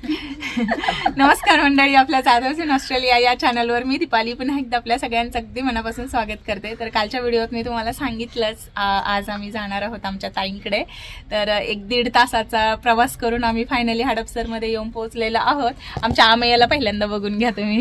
नमस्कार मंडळी आपल्या चादर्स इन ऑस्ट्रेलिया या चॅनलवर मी दीपाली. पुन्हा एकदा आपल्या सगळ्यांचं अगदी मनापासून स्वागत करते. तर कालच्या व्हिडिओत मी तुम्हाला सांगितलंच आज आम्ही जाणार आहोत आमच्या ताईंकडे. तर एक दीड तासाचा प्रवास करून आम्ही फायनली हडपसरमध्ये येऊन पोहोचलेलो आहोत. आमच्या आमेयाला पहिल्यांदा बघून घ्या तुम्ही.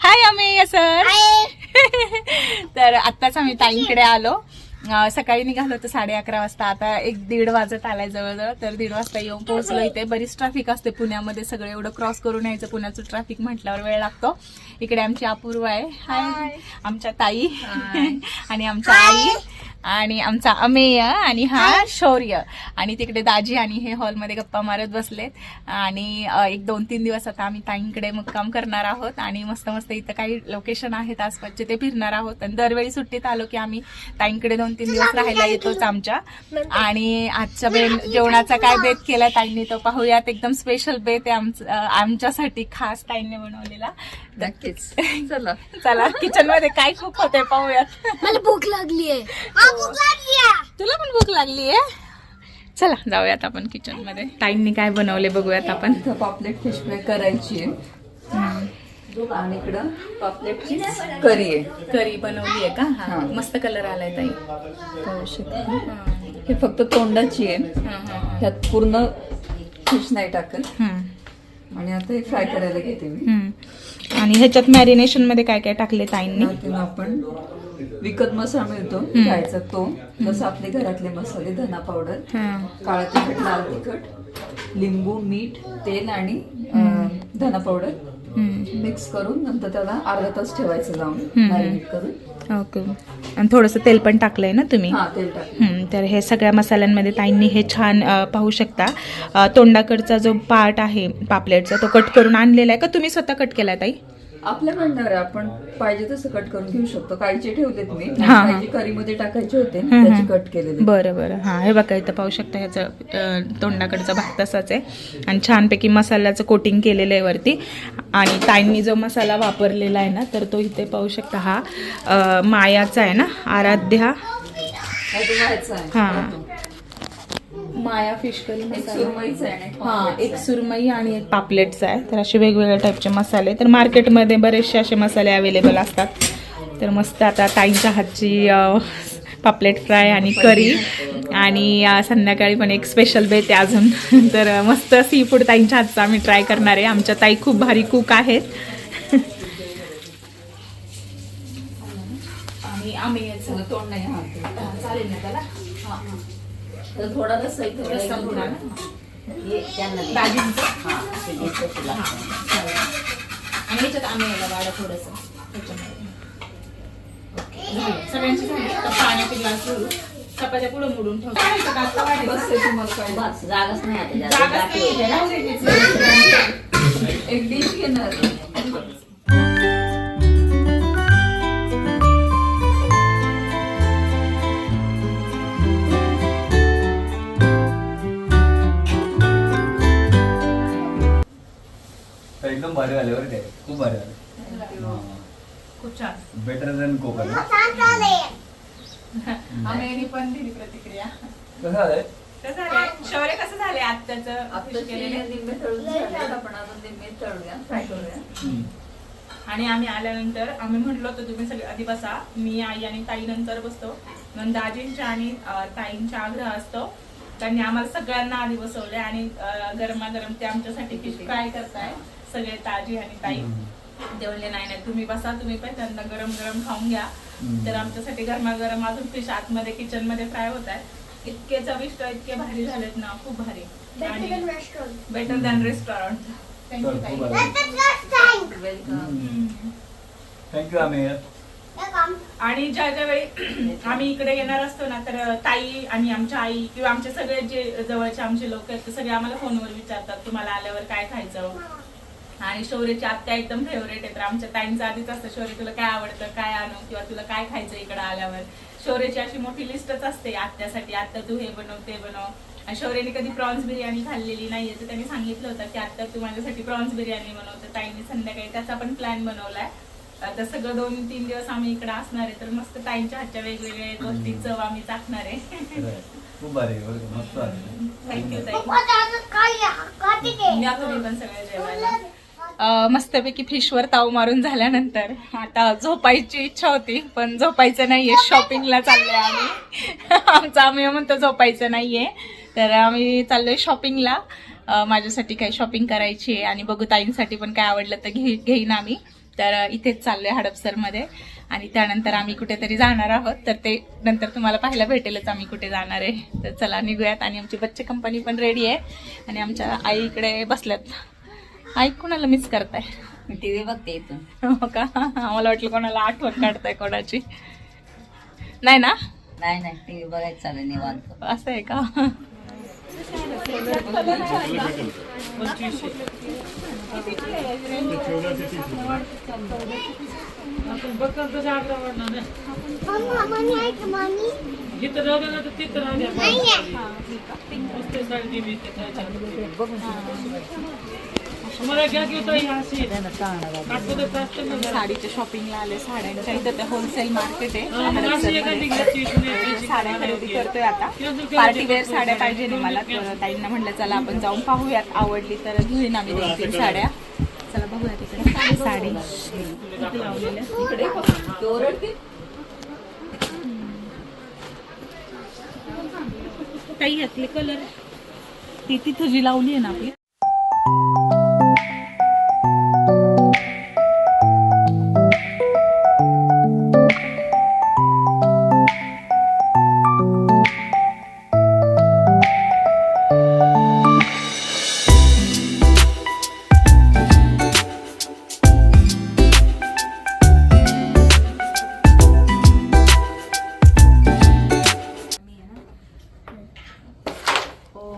हाय अमेय सर तर आत्ताच आम्ही ताईंकडे आलो. सकाळी निघालो होतो साडे अकरा वाजता. आता एक दीड वाजत आलाय जवळजवळ. तर दीड वाजता येऊन पोहोचलो इथे. बरीच ट्रॅफिक असते पुण्यामध्ये सगळं. एवढं क्रॉस करून यायचं पुण्याचं ट्रॅफिक म्हटल्यावर वेळ लागतो. इकडे आमची अपूर्व आहे. हाय आमच्या ताई. आणि आमच्या आई. आणि आमचा अमेय आणि हा शौर्य. आणि तिकडे दाजी आणि हे हॉलमध्ये गप्पा मारत बसलेत. आणि एक दोन तीन दिवस आता आम्ही ताईंकडे मुक्काम करणार आहोत. आणि मस्त मस्त इथं काही लोकेशन आहेत आसपासचे ते फिरणार आहोत. आणि दरवेळी सुट्टीत आलो की आम्ही ताईंकडे दोन तीन दिवस राहायला येतोच आमच्या. आणि आजच्या बे जेवणाचा काय बेत केला ताईंनी तो पाहूयात. एकदम स्पेशल बेत आहे आमचं आमच्यासाठी खास ताईंनी बनवलेला. नक्कीच. चला. चला किचनमध्ये काय खूप होते पाहूयात. मला भूक लागली आहे तुला पण भूक लागली आहे? चला जाऊयात आपण किचनमध्ये. ताईंनी काय बनवले बघूयात आपण. पापलेट फिश फ्राय करायची आहे. आणि इकडं पापलेटची करी आहे. करी बनवली आहे का? हा. मस्त कलर आलाय ताई. हे. फक्त तोंडाची आहे. ह्यात पूर्ण फिश नाही टाकत. आणि आता हे फ्राय करायला घेते मी. हम्म. आणि ह्याच्यात मॅरिनेशनमध्ये काय काय टाकले ताईंनी? त्यातून आपण विकत मसाला मिळतो खायचा तो. जसं आपले घरातले मसाले धना पावडर हा. काळा तिखट लाल तिखट लिंबू मीठ तेल आणि अं, धना पावडर मिक्स करून नंतर त्याला अर्धा तास ठेवायचं लावून हम्म. मॅरिनेट करून. ओके. आणि थोडस तेल पण टाकलंय ना तुम्ही? हा तेल तर हे सगळ्या मसाल्यांमध्ये ताईंनी हे छान पाहू शकता. तोंडाकडचा जो पार्ट आहे पापलेटचा तो कट करून आणलेला आहे का? तुम्ही स्वतः कट केलाय ताई? आपल्या आहे आपण पाहिजे तसं कट करून घेऊ शकतो. काहीचे ठेवलेत मी. हा, हा. काहीचे करीमध्ये टाकायचे होते. हम्म, त्याचे हम्म. कट केलेले. बरं बरं. हां हे बघा इथं पाहू शकता ह्याचं अ, तोंडाकडचा भाग तसाच आहे. आणि छानपैकी मसाल्याचं कोटिंग केलेलं आहे वरती. आणि ताईंनी जो मसाला वापरलेला आहे ना तर तो इथे पाहू शकता हा अ, मायाचा आहे ना आराध्या. नाही तो व्हायचा आहे. हा. माया फिश करी एक सुरमईचा आहे आणि एक हा एक. सुरमई आणि एक पापलेटचा आहे. तर असे वेगवेगळ्या टाईपचे मसाले तर मार्केटमध्ये बरेचसे असे मसाले अवेलेबल असतात. तर मस्त आता ताईंच्या हातची पापलेट फ्राय आणि करी आणि संध्याकाळी पण एक स्पेशल बेत आहे अजून. तर मस्त सी फूड ताईंच्या हातचा आम्ही ट्राय करणार आहे. आमच्या ताई खूप भारी कुक आहेत. आणि आम्ही तोंड नाही हा ते. चालेल ना त्याला तर थोडा रस्सा इथं आणि याच्यात आम्ही याला वाडा थोडस सगळ्यांची पाण्याचे ग्लास भरू चपात्या पुढे मोडून ठेवतो. जागाच नाही आता जास्त. जागाच नाही. एक डिश घेणार. एकदम भारी झाले बरं काय खूप भारी झाले खूप छान. बेटर दॅन कोकण आम्ही पण दिली प्रतिक्रिया. कसं झालंय? कसं झालंय? शौर्य कसं झालंय आत्ताचं आता fish केलेलं निम्मे तळून झाले. आपण अजून निम्मे तळूया. फ्राय करूया आणि आम्ही आल्यानंतर आम्ही म्हटलो होतो तुम्ही सगळे आधी बसा. मी आई आणि ताई नंतर बसतो. नंतर दाजींच्या आणि ताईंचा आग्रह असतो. त्यांनी आम्हाला सगळ्यांना आधी बसवले आणि गरमागरम ते आमच्यासाठी फिश फ्राय करताय. सगळे ताजी आणि ताई. ते म्हणले नाही नाही तुम्ही बसा तुम्ही पहिल्यांदा गरम गरम खाऊन घ्या. तर आमच्यासाठी गरमागरम अजून फिश आतमध्ये किचनमध्ये फ्राय होत आहे इतके चविष्ट इतके भारी झालेत ना खूप भारी. आणि बेटर दॅन रेस्टॉरंट थँक्यू आणि ज्या ज्या वेळी आम्ही इकडे येणार असतो ना तर ताई आणि आमच्या आई किंवा आमचे सगळे जे जवळचे आमचे लोक आहेत ते सगळे आम्हाला फोनवर विचारतात तुम्हाला आल्यावर काय खायचं? आणि शौर्यची आत्या एकदम फेवरेट आहे. तर आमच्या ताईंचं आधीच असतं शौर्य तुला काय आवडतं? काय आणू? किंवा तुला काय खायचं इकडे आल्यावर? शौर्यची अशी मोठी लिस्टच असते आत्यासाठी. आत्या तू हे बनव ते बनव. आणि शौर्यने कधी प्रॉन्स बिर्याणी खाल्लेली नाहीये. तर त्यांनी सांगितलं होतं की आत्ता तू माझ्यासाठी प्रॉन्स बिर्याणी बनवते ताईंनी संध्याकाळी त्याचा पण प्लॅन बनवलाय. आता सगळं दोन तीन दिवस आम्ही इकडे असणार आहे. तर मस्त ताईंच्या हातच्या वेगवेगळ्या गोष्टी चव आम्ही चाखणार आहे. खूप भारी मस्त थँक्यू ताई. पप्पा दादा काय काटे ते या तुम्ही पण सगळे जेवायला. मस्तपैकी फिशवर ताव मारून झाल्यानंतर आता झोपायची इच्छा होती पण झोपायचं नाहीये. शॉपिंगला चाललोय आम्ही. आमचं आम्ही म्हणतो झोपायचं नाहीये. तर आम्ही चाललोय शॉपिंगला माझ्यासाठी काही शॉपिंग करायची आहे आणि बघू ताईंसाठी पण काय आवडलं तर घे घेईन आम्ही. तर इथेच चाललोय हडपसरमध्ये. आणि त्यानंतर आम्ही कुठेतरी जाणार आहोत. तर ते नंतर तुम्हाला पाहायला भेटेलच आम्ही कुठे जाणार आहे. तर चला निघूयात. आणि आमची बच्चे कंपनी पण रेडी आहे. आणि आमच्या आई इकडे बसल्यात. आई कोणाला मिस करताय टीव्ही बघते इथून. हो का? आम्हाला वाटलं कोणाला आठवण काढताय कोणाची. नाही ना? नाही नाही टीव्ही बघायचं चालेल निवांत. असं आहे का? मम्मा साडीच्या शॉपिंगला आले साड्यांच्या इथं ते होलसेल मार्केट आहे. साड्या खरेदी करतोय आता. साड्या पाहिजे नाही मला ताईंना म्हटलं चला आपण जाऊन पाहूयात. आवडली तर घेऊन आम्ही दोन तीन साड्या. चला बघूया तिकडे साडी लावलेल्या काही घातले कलर ती तिथं जी लावली आहे ना आपली?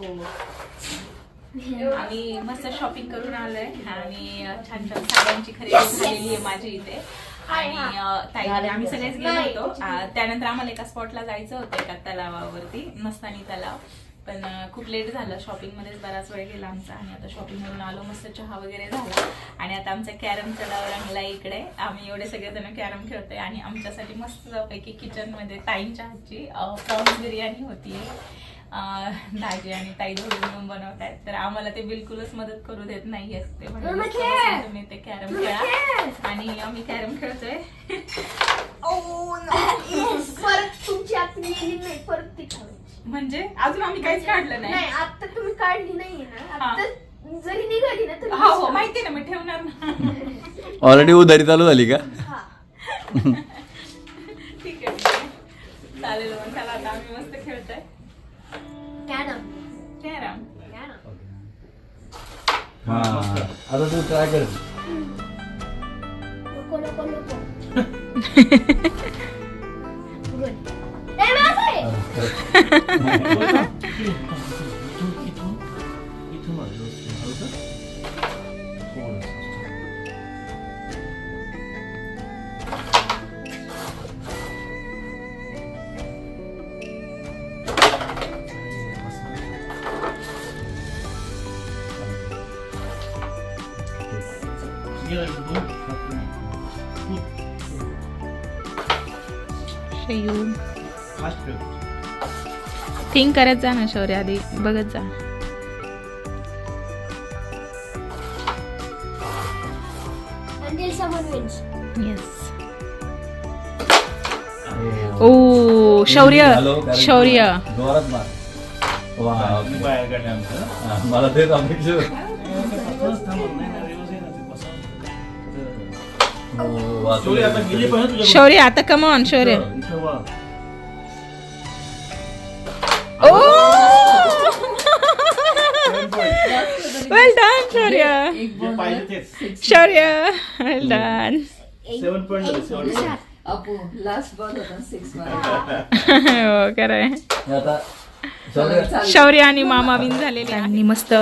Oh. आम्ही मस्त शॉपिंग करून आलोय. आणि छान छान साड्यांची खरेदी झालेली आहे माझी इथे. आणि ताई आम्ही सगळेच गेलो होतो त्यानंतर आम्हाला एका स्पॉटला जायचं होतं एका तलावावरती मस्तानी तलाव. पण खूप लेट झालं. शॉपिंग मध्येच बराच वेळ गेला आमचा. आणि आता शॉपिंग करून आलो मस्त चहा वगैरे झाला. आणि आता आमचा कॅरमचा डाव रंगला इकडे. आम्ही एवढे सगळेजण कॅरम खेळतोय. आणि आमच्यासाठी मस्त पैकी किचनमध्ये ताईंच्या हातची प्रॉन्स बिर्याणी होती दाजी आणि ताई दोघे मिळून बनवतायत. तर आम्हाला ते बिलकुलच मदत करू देत नाहीयेत ते म्हणजे मम्मा मस्त खेळ. बसून तुम्ही ते कॅरम खेळा. आणि आम्ही कॅरम खेळतोय. नाही खावायची. म्हणजे? अजून आम्ही काहीच काढलं नाही. नाही आता तुम्ही काढली नाहीये ना. आता जरी निघाली ना तर हो हो माहिती ना मी ठेवणार ना. ऑलरेडी उधारी चालू झाली का? हा आता तू ट्राय कर नको नको नको Good. ए, माझं आहे. शयू थिंक करत जा ना शौर्य आधी. बघत जा. ओ शौर्य. शौर्य. हा, मला तेच अपेक्षा. शौर्य आता कमॉन शौर्य. ओ! Well done Shaurya. Shaurya. Well done Apu last ball होता सिक्स मारा हो खरंय हे आता शौर्य, आणि मामा विन झालेले आणि मस्त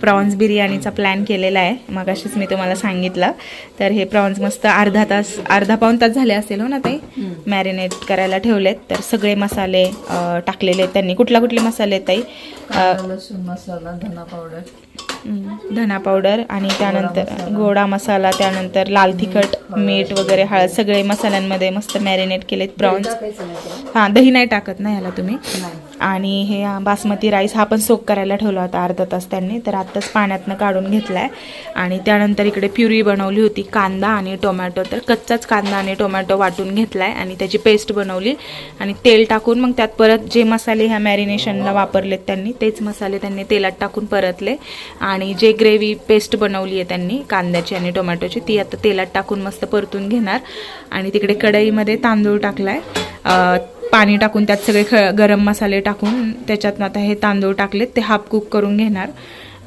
प्रॉन्स बिर्याणीचा प्लॅन केलेला आहे. मगाशीच मी तुम्हाला सांगितलं. तर हे प्रॉन्स मस्त अर्धा तास अर्धा पाऊन तास झाले असेल हो ना ते मॅरिनेट करायला ठेवलेत. तर सगळे मसाले टाकलेले आहेत त्यांनी. कुठला कुठले मसाले आहेत ताई? लसूण मसाला धना पावडर. धना पावडर आणि त्यानंतर गोडा मसाला त्यानंतर लाल तिखट मीठ वगैरे हळद. सगळे मसाल्यांमध्ये मस्त मॅरिनेट केलेत प्रॉन्स? हां दही नाही टाकत ना याला तुम्ही? नाही. आणि हे बासमती राईस हा पण सोक करायला ठेवला होता अर्धा तास त्यांनी तर आत्ताच पाण्यातनं काढून घेतलाय. आणि त्यानंतर इकडे प्युरी बनवली होती कांदा आणि टोमॅटो तर कच्चाच कांदा आणि टोमॅटो वाटून घेतला आहे आणि त्याची पेस्ट बनवली. आणि तेल टाकून मग त्यात परत जे मसाले ह्या मॅरिनेशनला वापरलेत त्यांनी तेच मसाले त्यांनी तेलात टाकून परतले. आणि जे ग्रेव्ही पेस्ट बनवली आहे त्यांनी कांद्याची आणि टोमॅटोची ती आता तेलात टाकून मस्त परतून घेणार. आणि तिकडे कढईमध्ये तांदूळ टाकला आहे पाणी टाकून त्यात सगळे ख गरम मसाले टाकून त्याच्यात आता हे तांदूळ टाकलेत ते हाफ कुक करून घेणार.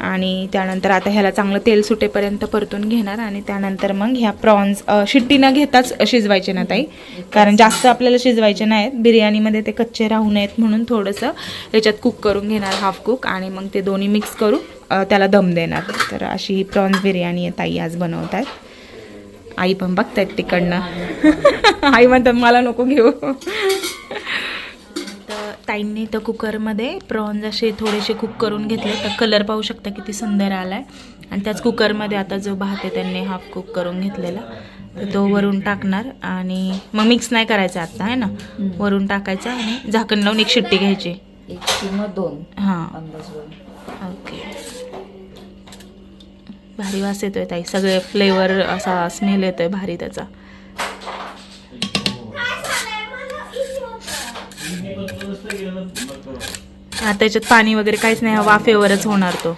आणि त्यानंतर आता ह्याला चांगलं तेल सुटेपर्यंत परतून घेणार आणि त्यानंतर मग ह्या प्रॉन्स शिट्टी न घेताच शिजवायचे ना ताई? कारण जास्त आपल्याला शिजवायचे नाहीत. बिर्याणीमध्ये ते कच्चे राहू नयेत म्हणून थोडंसं याच्यात कुक करून घेणार हाफ कुक आणि मग ते दोन्ही मिक्स करून त्याला दम देणार. तर अशी ही प्रॉन्स बिर्याणी आहे ताई आज बनवत आहेत आई पण बघतायत तिकडनं. आई म्हणतात मला नको घेऊ. ताईंनी तर कुकरमध्ये प्रॉन्स असे थोडेसे कुक करून घेतले. तर कलर पाहू शकता किती सुंदर आला आहे आणि त्याच कुकरमध्ये आता जो भात आहे त्यांनी हाफ कुक करून घेतलेला. तर तो वरून टाकणार. आणि मग मिक्स नाही करायचा आता आहे ना? वरून टाकायचा आणि झाकण लावून एक शिट्टी घ्यायची. एक किंवा दोन हां. ओके. भारी वास येतोय ताई. सगळे फ्लेवर असा स्मेल येतोय भारी त्याचा आता त्याच्यात पाणी वगैरे काहीच नाही हा वाफेवरच होणार तो.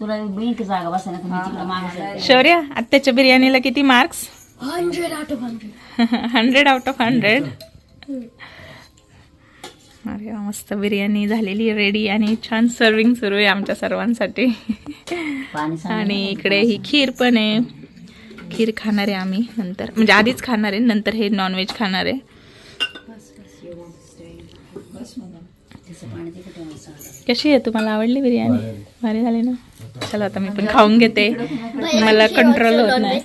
तुला जागा बसायला शौर्य आत्याच्या बिर्याणीला किती marks? Hundred out of hundred hundred out of hundred अरे मस्त बिर्याणी झालेली रेडी आणि छान सर्विंग सुरू आहे आमच्या सर्वांसाठी. आणि इकडे ही खीर पण आहे. खीर खाणार आहे आम्ही नंतर. म्हणजे आधीच खाणार आहे नंतर हे नॉनव्हेज खाणार. आहे. कशी आहे? तुम्हाला आवडली बिर्याणी? भारी झाली ना? चला आता मी पण खाऊन घेते. मला कंट्रोल होत नाही?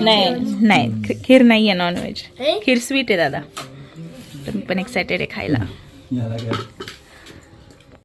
नाही. नाही. खीर नाही आहे नॉनव्हेज खीर स्वीट आहे दादा. मी पण एक्सायटेड आहे खायला.